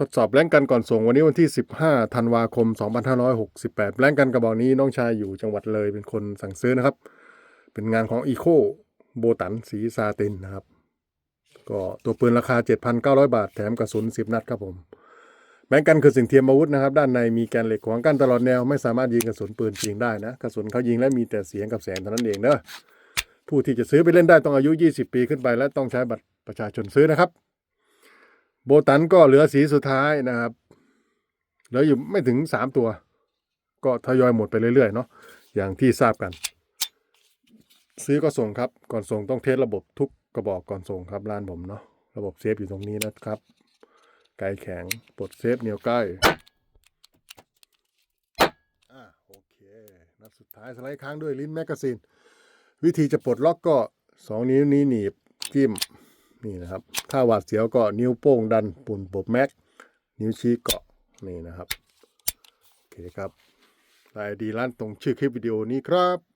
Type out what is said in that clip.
ทดสอบแรงกันก่อนส่งวันนี้วันที่ 15 ธันวาคม 2568 แรงกันกระบอกนี้น้องชายอยู่จังหวัดเลยเป็นคนสั่งซื้อนะครับ เป็นงานของอีโคโบตันสีซาตินนะครับ ก็ตัวปืนราคา 7,900 บาท แถมกระสุน 10 นัดครับผมแบงกันคือสิ่งเทียมอาวุธนะครับ ด้านในมีแกนเหล็กขวางกั้นตลอดแนว ไม่สามารถยิงกระสุนปืนจริงได้นะ กระสุนเขายิงและมีแต่เสียงกับแสงเท่านั้นเองเนอะผู้ที่จะซื้อไปเล่นได้ต้องอายุ 20 ปีขึ้นไป และต้องใช้บัตรประชาชนซื้อนะครับ โบตันก็เหลือสีสุดท้ายนะครับ เหลืออยู่ไม่ถึง3ตัว ก็ทยอยหมดไปเรื่อยๆเนาะอย่างที่ทราบกัน ซื้อก็ส่งครับ ก่อนส่งต้องเทสระบบทุกกระบอกก่อนส่งครับร้านผมเนาะระบบเซฟอยู่ตรงนี้นะครับ ไกลแข็งปลดเซฟเหนียวใกล้อะโอเคนัดสุดท้ายสไลด์ค้างด้วยลิ้นแมกกาซีนวิธีจะปลดล็อกก็2นิ้วนี้หนีบจิ้ม นี่นะครับ ถ้าหวาดเสียวก็นิ้วโป้งดันปุ่นปบแม็ก นิ้วชี้เกาะนี่นะครับ โอเคครับรายดีลั่นตรงชื่อคลิปวิดีโอนี้ครับ